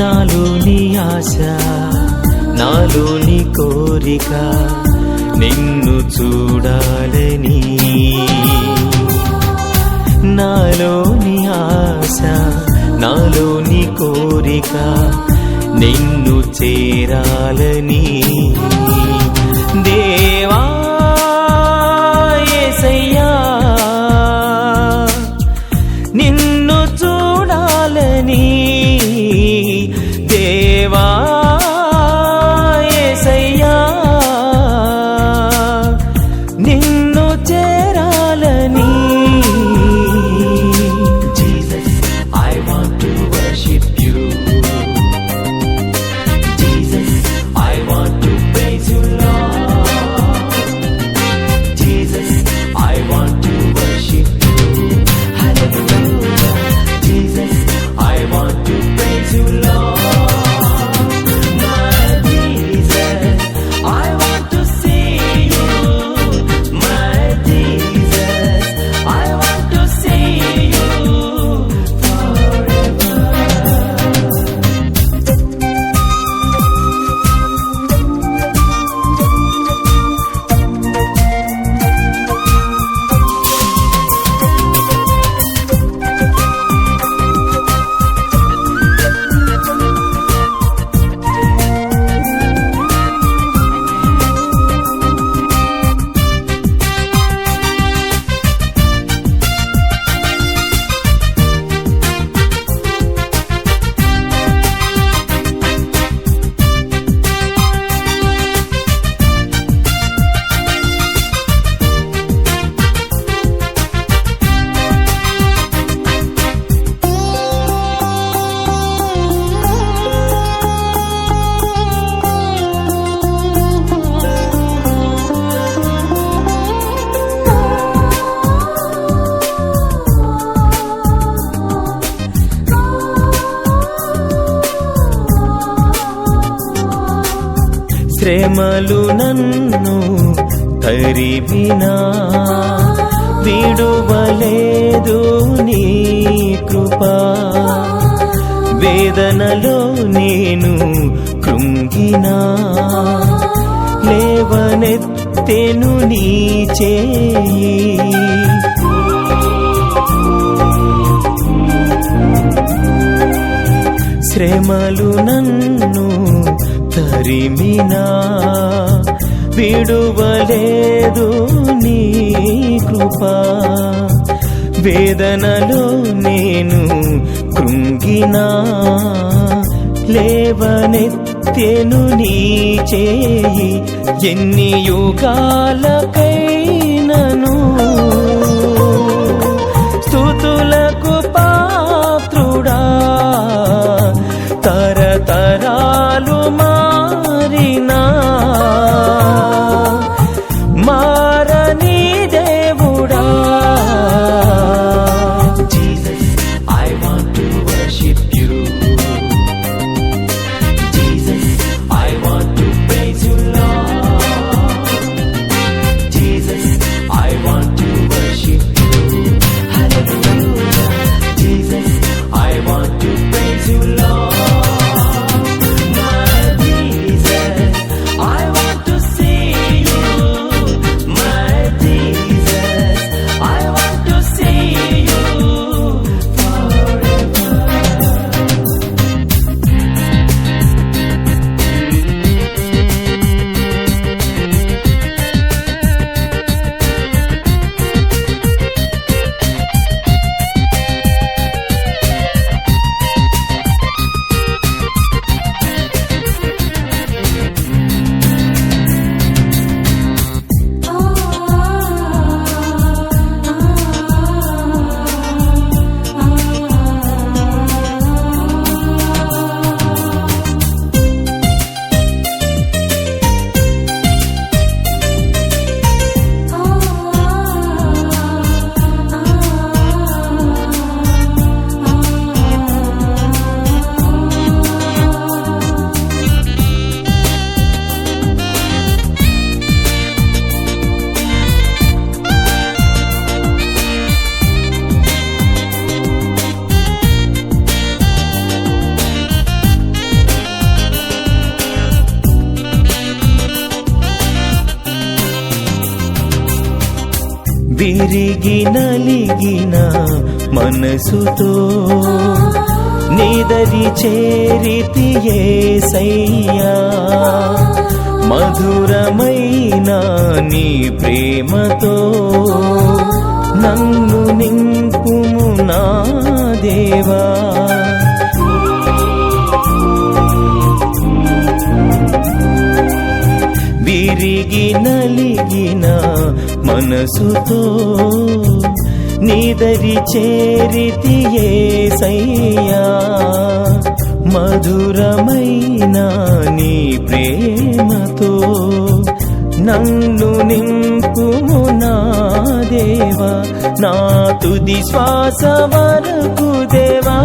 నాలోని ఆశ నాలోని కోరిక నిన్ను చూడాలని నాలోని ఆశ నాలోని కోరిక నిన్ను చేరాలని దేవా నిన్ను నీ దేవా శ్రమలు నన్ను తరిమినా విడువలేదు నీ కృపా. వేదనలో నేను కృంగినా లేవనెత్తెను నీ చేయి. శ్రమలు నన్ను తరిమినా విడువలేదు నీ కృప. వేదనలో నేను కృంగినా లేవనెత్తెను నీ చేయి. ఎన్ని యుగాలకై విరిగి నలిగిన మనసుతో నిదరి చేరితి సయ్యా? మధురమైన నీ ప్రేమతో నన్ను నింపుము నా దేవా? విరిగి నలిగిన మనసుతో నిదరి చేరితి సయ్యా? మధురమైన నీ ప్రేమతో నన్ను నింపుము నా దేవా నా తుది శ్వాస వరకు దేవా?